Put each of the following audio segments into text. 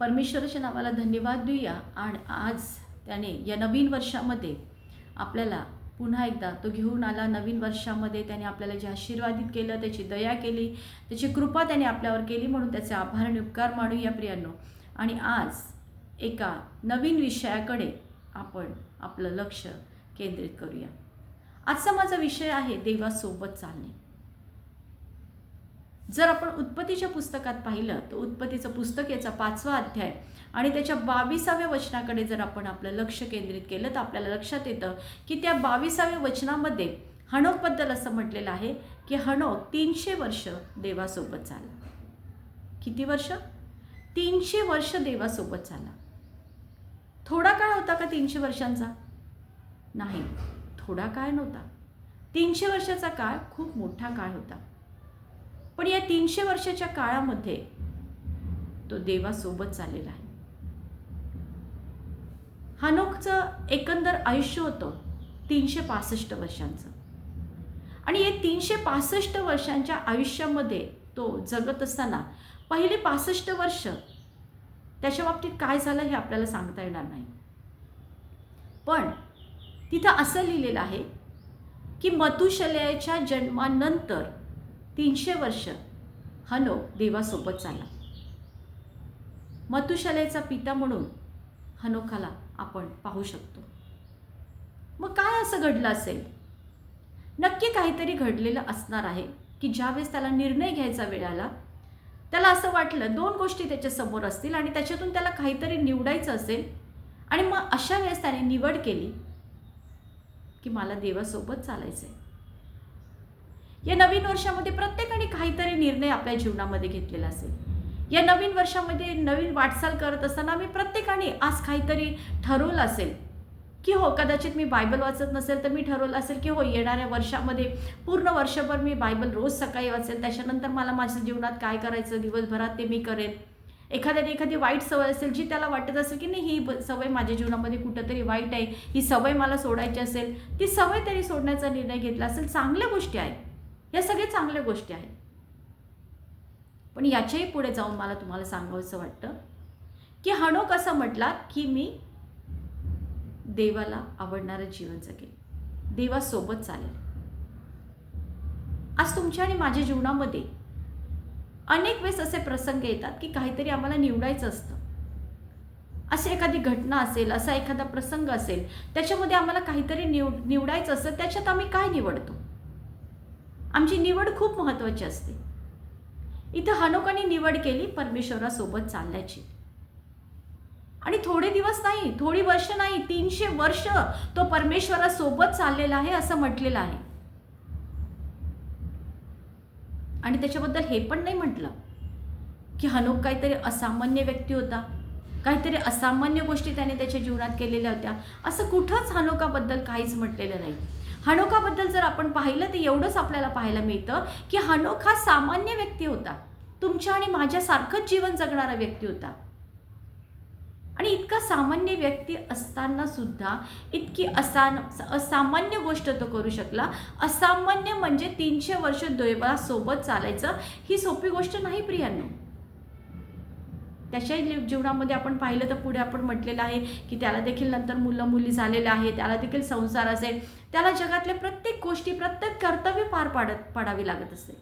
परमेश्वराच्या नावाला धन्यवाद देऊया. आणि आज त्याने या नवीन वर्षामध्ये आपल्याला पुन्हा एकदा तो घेऊन आला. नवीन वर्षामध्ये त्याने आपल्याला जे आशीर्वादित केलं त्याची दया केली त्याची कृपा त्याने आपल्यावर केली म्हणून त्याचे आभार आणि उपकार मानूया प्रियांनो. आणि आज एका नवीन विषयाकडे आपण आपलं लक्ष केंद्रित करूया. आजचा माझा विषय आहे देवासोबत चालणे. जर आपण उत्पत्तीच्या पुस्तकात पाहिलं तर उत्पत्तीचं पुस्तक याचा पाचवा अध्याय आणि त्याच्या बावीसाव्या वचनाकडे जर आपण आपलं लक्ष केंद्रित केलं तर आपल्याला लक्षात येतं की त्या बावीसाव्या वचनामध्ये हणोकबद्दल असं म्हटलेलं आहे की हणोक तीनशे वर्ष देवासोबत चालला किती वर्ष? तीनशे वर्ष देवासोबत चालला थोडा काळ होता का तीनशे वर्षांचा? नाही थोडा काळ नव्हता. तीनशे वर्षाचा काळ खूप मोठा काळ होता. पण या तीनशे वर्षाच्या काळामध्ये तो देवासोबत चाललेला आहे. हानोकचं एकंदर आयुष्य होतं तीनशे पासष्ट वर्षांचं. आणि या तीनशे पासष्ट वर्षांच्या आयुष्यामध्ये तो जगत असताना पहिले पासष्ट वर्ष त्याच्या बाबतीत काय झालं हे आपल्याला सांगता येणार नाही. पण तिथं असं लिहिलेलं आहे की मधुशलयाच्या जन्मानंतर तीनशे वर्ष हनो देवासोबत चालला. मधुशलयाचा पिता म्हणून हनोखाला आपण पाहू शकतो. मग काय असं घडलं असेल? नक्की काहीतरी घडलेलं असणार आहे की ज्यावेळेस त्याला निर्णय घ्यायचा वेळ आला त्याला असं वाटलं दोन गोष्टी त्याच्यासमोर असतील आणि त्याच्यातून त्याला काहीतरी निवडायचं असेल आणि मग अशा वेळेस त्याने निवड केली की मला देवासोबत चालायचं आहे या नवीन वर्षामध्ये प्रत्येकाने काहीतरी निर्णय आपल्या जीवनामध्ये घेतलेला असेल. या नवीन वर्षामध्ये नवीन वाटचाल करत असताना मी प्रत्येकाने आज काहीतरी ठरवलं असेल. की हो कदाचित मी बायबल वाचत नसेल तर मी ठरवलं असेल की हो येणाऱ्या वर्षामध्ये पूर्ण वर्षभर मी बायबल रोज सकाळी वाचेल. त्याच्यानंतर मला माझ्या जीवनात काय करायचं दिवसभरात ते मी करेन. एखाद्याने एखादी वाईट सवय असेल जी त्याला वाटत असेल की नाही ही सवय माझ्या जीवनामध्ये कुठंतरी वाईट आहे ही सवय मला सोडायची असेल ती सवय तरी सोडण्याचा निर्णय घेतला असेल चांगल्या गोष्टी आहेत. या सगळ्या चांगल्या गोष्टी आहेत. पण याच्याही पुढे जाऊन मला तुम्हाला सांगावंसं वाटतं की हणोक असं म्हटला की मी देवाला आवडणारं जीवन जगेल. देवासोबत चालेल. आज तुमच्या आणि माझ्या जीवनामध्ये अनेक वेळेस असे प्रसंग येतात की काहीतरी आम्हाला निवडायचं असतं. अशी एखादी घटना असेल असा एखादा प्रसंग असेल त्याच्यामध्ये आम्हाला काहीतरी निव निवडायचं असतं त्याच्यात आम्ही काय निवडतो? आमची निवड खूप महत्त्वाची असते. इथं हनुकाने निवड केली परमेश्वरासोबत चालण्याची आणि थोडे दिवस नाही थोडी वर्ष नाही तीनशे वर्ष तो परमेश्वरासोबत चाललेला आहे असं म्हटलेलं आहे. आणि त्याच्याबद्दल हे पण नाही म्हटलं की हनुक काहीतरी असामान्य व्यक्ती होता. काहीतरी असामान्य गोष्टी त्याने त्याच्या जीवनात केलेल्या होत्या. असं कुठंच हनुकाबद्दल काहीच म्हटलेलं नाही. हनोखाबद्दल जर आपण पाहिलं तर एवढंच आपल्याला पाहायला मिळतं की हनोखा हा सामान्य व्यक्ती होता. तुमच्या आणि माझ्यासारखंच जीवन जगणारा व्यक्ती होता. आणि इतका सामान्य व्यक्ती असताना सुद्धा इतकी असा असामान्य गोष्ट तो करू शकला. असामान्य म्हणजे तीनशे वर्ष दैवासोबत चालायचं. ही सोपी गोष्ट नाही प्रियांनो. त्याच्याही जीवनामध्ये आपण पाहिलं तर पुढे आपण म्हटलेलं आहे की त्याला देखील नंतर मुलं मुली झालेलं आहे त्याला देखील संसार असेल. त्याला जगातल्या प्रत्येक गोष्टी प्रत्येक कर्तव्य पार पाडत पाडावी लागत असते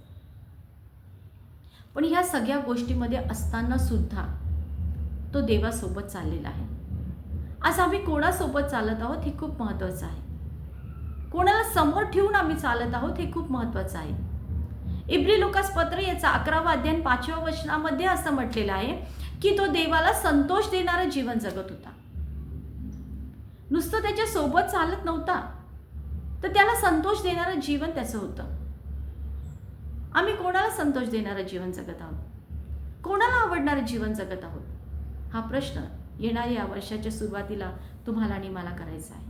पण ह्या सगळ्या गोष्टीमध्ये असताना सुद्धा तो देवासोबत चाललेला आहे. आज आम्ही कोणासोबत चालत आहोत हे खूप महत्त्वाचं आहे. कोणाला समोर ठेवून आम्ही चालत आहोत हे खूप महत्त्वाचं आहे. इब्री लोकास पत्र याचा अकरावा अध्ययन पाचव्या वचनामध्ये असं म्हटलेलं आहे की तो देवाला संतोष देणारं जीवन जगत होता. नुसतं त्याच्या सोबत चालत नव्हता. तर त्याला संतोष देणारं जीवन त्याचं होतं. आम्ही कोणाला संतोष देणारं जीवन जगत आहोत? कोणाला आवडणारं जीवन जगत आहोत? हा प्रश्न येणाऱ्या या वर्षाच्या सुरुवातीला तुम्हाला आणि मला करायचा आहे.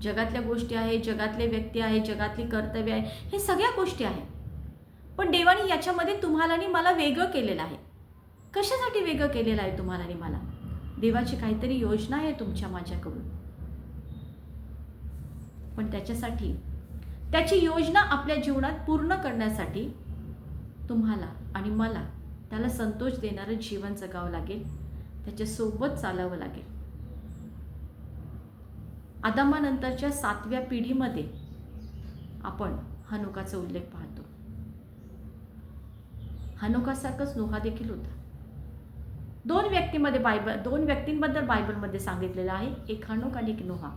जगातल्या गोष्टी आहेत जगातले व्यक्ती आहेत जगातली कर्तव्य आहे हे सगळ्या गोष्टी आहेत. पण देवाने याच्यामध्ये तुम्हाला आणि मला वेगळं केलेलं आहे. कशासाठी वेगळं केलेलं आहे तुम्हाला आणि मला? देवाची काहीतरी योजना आहे तुमच्या माझ्याकडून. पण त्याच्यासाठी त्याची योजना आपल्या जीवनात पूर्ण करण्यासाठी तुम्हाला आणि मला त्याला संतोष देणारं जीवन जगावं लागेल. त्याच्यासोबत चालावं लागेल. आदामानंतरच्या सातव्या पिढीमध्ये आपण हनुकाचा उल्लेख पाहतो. हनुकासारखंच नोहा देखील होता. दोन व्यक्तीमध्ये बायबल दोन व्यक्तींबद्दल बायबलमध्ये सांगितलेलं आहे एक हनुक आणि एक नोहा.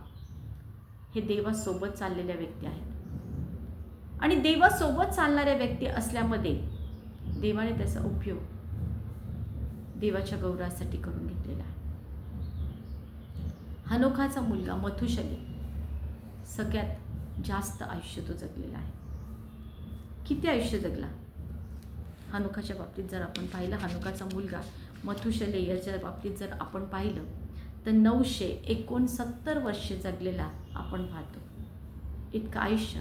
हे देवासोबत चाललेल्या व्यक्ती आहेत. आणि देवासोबत चालणाऱ्या व्यक्ती असल्यामध्ये देवाने त्याचा उपयोग देवाच्या गौरवासाठी करून घेतलेला आहे. हनोखाचा मुलगा मथुशली सगळ्यात जास्त आयुष्य तो जगलेला आहे. किती आयुष्य जगला? हनुकाच्या बाबतीत जर आपण पाहिलं हनुकाचा मुलगा मथुशले याच्या बाबतीत जर आपण पाहिलं तर नऊशे एकोणसत्तर वर्षे जगलेला आपण पाहतो. इतकं आयुष्य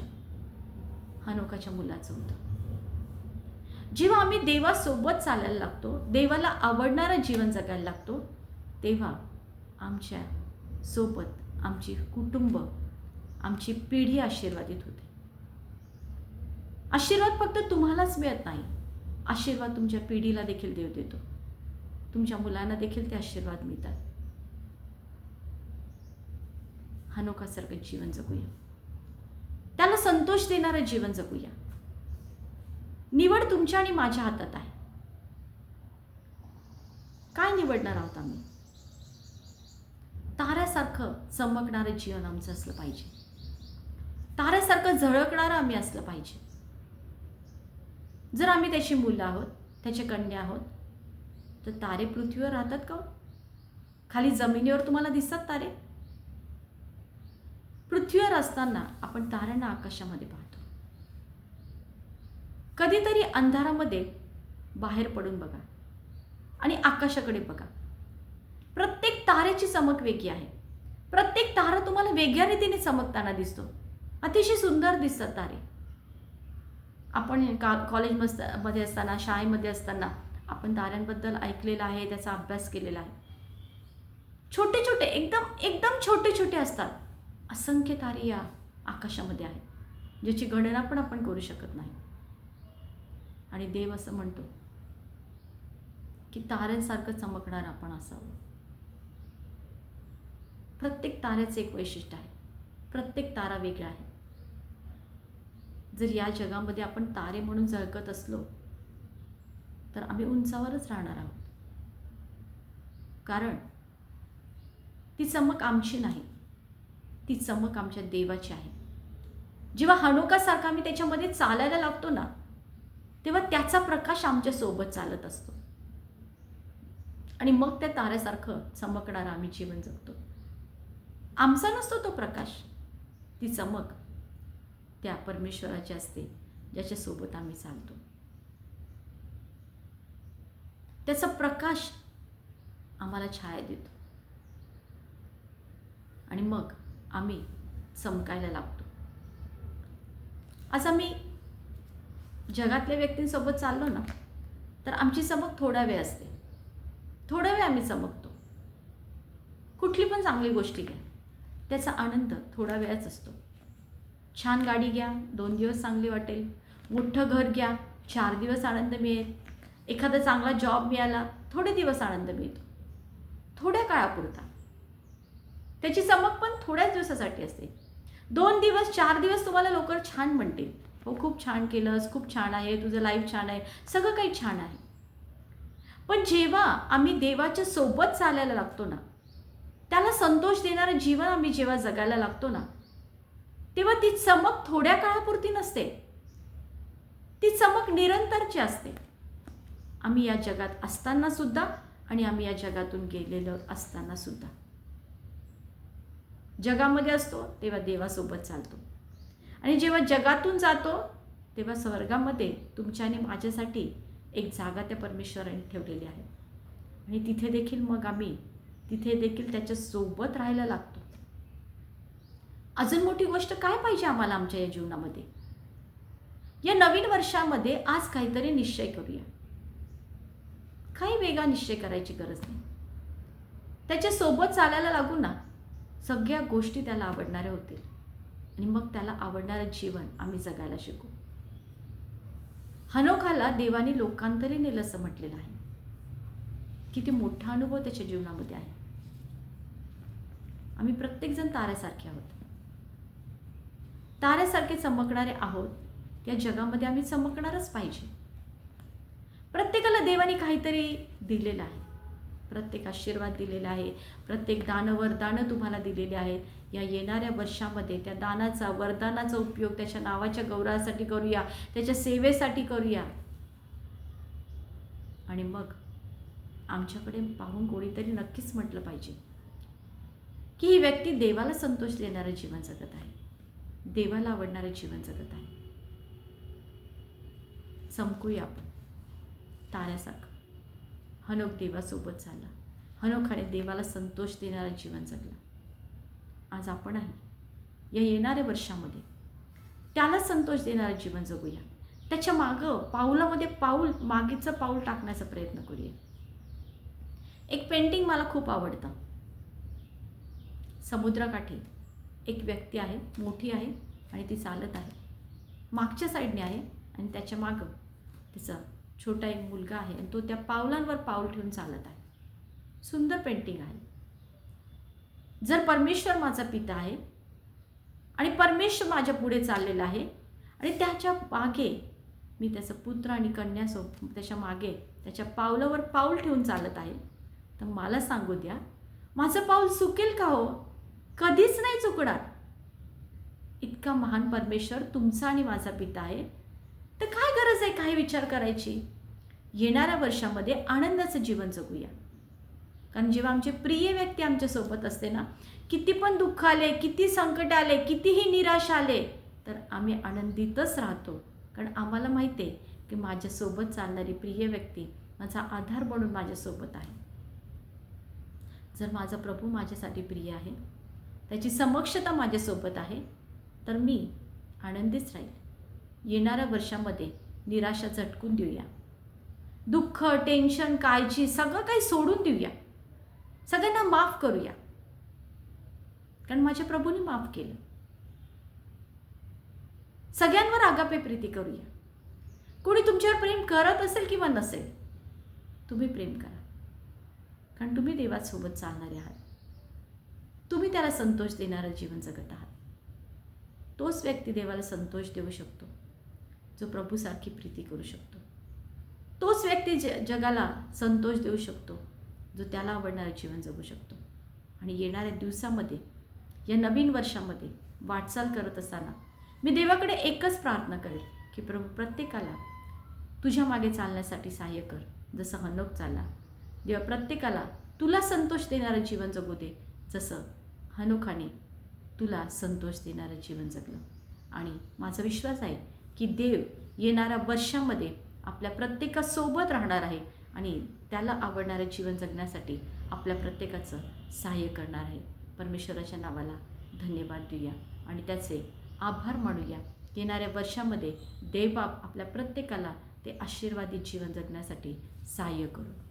हनुकाच्या मुलाचं होतं. जेव्हा आम्ही देवासोबत चालायला लागतो देवाला आवडणारं जीवन जगायला लागतो तेव्हा आमच्यासोबत आमची कुटुंब आमची पिढी आशीर्वादित होते. आशीर्वाद फक्त तुम्हालाच मिळत नाही. आशीर्वाद तुमच्या पिढीला देखील देव देतो. तुमच्या मुलांना देखील ते आशीर्वाद मिळतात. हनोकासारखं जीवन जगूया. त्याला संतोष देणारं जीवन जगूया. निवड तुमच्या आणि माझ्या हातात आहे. काय निवडणार आहोत आम्ही? ताऱ्यासारखं चमकणारं जीवन आमचं असलं पाहिजे. ताऱ्यासारखं झळकणारं आम्ही असलं पाहिजे. जर आम्ही त्याची मुलं आहोत त्याचे कन्या आहोत तर तारे पृथ्वीवर राहतात का हो? खाली जमिनीवर तुम्हाला दिसतात तारे? पृथ्वीवर असताना आपण ताऱ्यांना आकाशामध्ये पाहतो. कधीतरी अंधारामध्ये बाहेर पडून बघा आणि आकाशाकडे बघा. प्रत्येक ताऱ्याची चमक वेगळी आहे. प्रत्येक तारा तुम्हाला वेगळ्या रीतीने चमकताना दिसतो. अतिशय सुंदर दिसतात तारे. आपण का कॉलेजमध्ये असताना शाळेमध्ये असताना आपण ताऱ्यांबद्दल ऐकलेलं आहे त्याचा अभ्यास केलेला आहे. छोटे छोटे एकदम एकदम छोटे छोटे असतात. असंख्य तारे या आकाशामध्ये आहेत ज्याची गणना पण आपण करू शकत नाही. आणि देव असं म्हणतो की ताऱ्यांसारखं चमकणार आपण असावं. प्रत्येक ताऱ्याचं एक वैशिष्ट्य आहे. प्रत्येक तारा वेगळा आहे. जर या जगामध्ये आपण तारे म्हणून झळकत असलो तर आम्ही उंचावरच राहणार आहोत. कारण ती चमक आमची नाही ती चमक आमच्या देवाची आहे. जेव्हा हनुकासारखा आम्ही त्याच्यामध्ये चालायला लागतो ना तेव्हा त्याचा प्रकाश आमच्यासोबत चालत असतो. आणि मग त्या ताऱ्यासारखं चमकणारं आम्ही जीवन जगतो. आमचा नसतो तो प्रकाश ती चमक त्या परमेश्वराची असते ज्याच्यासोबत आम्ही चालतो. त्याचा प्रकाश आम्हाला छाया देतो. आणि मग आम्ही चमकायला लागतो. आज आम्ही जगातल्या व्यक्तींसोबत चाललो ना तर आमची चमक थोडा वेळ असते. थोडा वेळ आम्ही चमकतो. कुठली पण चांगली गोष्टी घ्या त्याचा आनंद थोडा वेळच असतो. छान गाडी घ्या दोन दिवस चांगली वाटेल. मोठं घर घ्या चार दिवस आनंद मिळेल. एखादा चांगला जॉब मिळाला थोडे दिवस आनंद मिळतो. थोड्या काळापुरता. त्याची चमक पण थोड्याच दिवसासाठी असते. दोन दिवस चार दिवस तुम्हाला लोक छान म्हणतील. हो खूप छान केलंस खूप छान आहे तुझं लाईफ छान आहे. सगळं काही छान आहे. पण जेव्हा आम्ही देवाच्या सोबत चालायला लागतो ना त्याला संतोष देणारं जीवन आम्ही जेव्हा जगायला लागतो ना तेव्हा ती चमक थोड्या काळापुरती नसते. ती चमक निरंतरची असते. आम्ही या जगात असताना सुद्धा आणि आम्ही या जगातून गेलेलो असताना सुद्धा. जगामध्ये असतो तेव्हा देवासोबत चालतो. आणि जेव्हा जगातून जातो तेव्हा स्वर्गामध्ये तुमच्या आणि माझ्यासाठी एक जागा त्या परमेश्वराने ठेवलेली आहे. आणि तिथे देखील मग आम्ही तिथे देखील त्याच्यासोबत राहायला लागतो. अजून मोठी गोष्ट काय पाहिजे आम्हाला आमच्या या जीवनामध्ये? या नवीन वर्षामध्ये आज काहीतरी निश्चय करूया. काही वेगळा निश्चय करायची गरज नाही. त्याच्यासोबत चालायला लागू ना. सगळ्या गोष्टी त्याला आवडणाऱ्या होतील. आणि मग त्याला आवडणारं जीवन आम्ही जगायला शिकू. हनोखाला देवाने लोकांतरी नेलं असं म्हटलेलं आहे. किती मोठा अनुभव त्याच्या जीवनामध्ये आहे. आम्ही प्रत्येकजण ताऱ्यासारखे आहोत. ताऱ्यासारखे चमकणारे आहोत. या जगामध्ये आम्ही चमकणारच पाहिजे. प्रत्येकाला देवाने काहीतरी दिलेलं आहे. प्रत्येक आशीर्वाद दिलेला आहे. प्रत्येक दान वरदानं तुम्हाला दिलेली आहेत. या येणाऱ्या वर्षामध्ये त्या दानाचा वरदानाचा उपयोग त्याच्या नावाच्या गौरवासाठी करूया. त्याच्या सेवेसाठी करूया. आणि मग आमच्याकडे पाहून कोणीतरी नक्कीच म्हटलं पाहिजे की ही व्यक्ती देवाला संतोष देणारं जीवन जगत आहे. देवाला आवडणारं जीवन जगत आहे. चमकूया आपण. ताऱ्यासारखं हनोक देवासोबत झाला. हनोखाने देवाला संतोष देणारं जीवन जगलं. आज आपण आहे. या येणाऱ्या वर्षामध्ये त्याला संतोष देणारं जीवन जगूया. त्याच्या मागं पाऊलामध्ये पाऊल मागेचं पाऊल टाकण्याचा प्रयत्न करूया. एक पेंटिंग मला खूप आवडतं. समुद्रकाठी. एक व्यक्ती आहे मोठी आहे आणि ती चालत आहे. मागच्या साईडने आहे आणि त्याच्या मागं तिचा छोटा एक मुलगा आहे आणि तो त्या पावलांवर पाऊल ठेवून चालत आहे. सुंदर पेंटिंग आहे. जर परमेश्वर माझा पिता आहे आणि परमेश्वर माझ्या पुढे चाललेला आहे आणि त्याच्यामागे मी त्याचा पुत्र आणि कन्यासो त्याच्यामागे त्याच्या पावलावर पाऊल ठेवून चालत आहे तर मला सांगू द्या माझं पाऊल सुकेल का हो? कधीच नाही चुकणार. इतका महान परमेश्वर तुमचा आणि माझा पिता आहे. तर काय गरज आहे काही विचार करायची? येणाऱ्या वर्षामध्ये आनंदाचं जीवन जगूया. कारण जेव्हा आमचे प्रिय व्यक्ती आमच्यासोबत असते ना किती पण दुःख आले किती संकट आले कितीही निराश आले तर आम्ही आनंदितच राहतो. कारण आम्हाला माहिती आहे की माझ्यासोबत चालणारी प्रिय व्यक्ती माझा आधार म्हणून माझ्यासोबत आहे. जर माझा प्रभू माझ्यासाठी प्रिय आहे त्याची समक्षता माझ्यासोबत आहे तर मी आनंदीच राहील. येणाऱ्या वर्षामध्ये निराशा झटकून देऊया. दुःख टेन्शन काळजी सगळं काही सोडून देऊया. सगळ्यांना माफ करूया. कारण माझ्या प्रभूने माफ केलं. सगळ्यांवर आगापे प्रीती करूया. कोणी तुमच्यावर प्रेम करत असेल किंवा नसेल तुम्ही प्रेम करा. कारण तुम्ही देवासोबत चालणारे आहात. तुम्ही त्याला संतोष देणारं जीवन जगत आहात. तोच व्यक्ती देवाला संतोष देऊ शकतो. जो प्रभूसारखी प्रीती करू शकतो. तोच व्यक्ती ज जगाला संतोष देऊ शकतो. जो त्याला आवडणारं जीवन जगू शकतो. आणि येणाऱ्या दिवसामध्ये या नवीन वर्षामध्ये वाटचाल करत असताना मी देवाकडे एकच प्रार्थना करेल की प्रभू प्रत्येकाला तुझ्या मागे चालण्यासाठी सहाय्य कर. जसं हनोक चालला देवा प्रत्येकाला तुला संतोष देणारं जीवन जगू दे. जसं हनुखाने तुला संतोष देणारं जीवन जगलं. आणि माझा विश्वास आहे की देव येणाऱ्या वर्षामध्ये आपल्या प्रत्येकासोबत राहणार आहे आणि त्याला आवडणारं जीवन जगण्यासाठी आपल्या प्रत्येकाचं सहाय्य करणार आहे. परमेश्वराच्या नावाला धन्यवाद देऊया. आणि त्याचे आभार मानूया. येणाऱ्या वर्षामध्ये देवबाप आपल्या प्रत्येकाला ते आशीर्वादित जीवन जगण्यासाठी सहाय्य करू.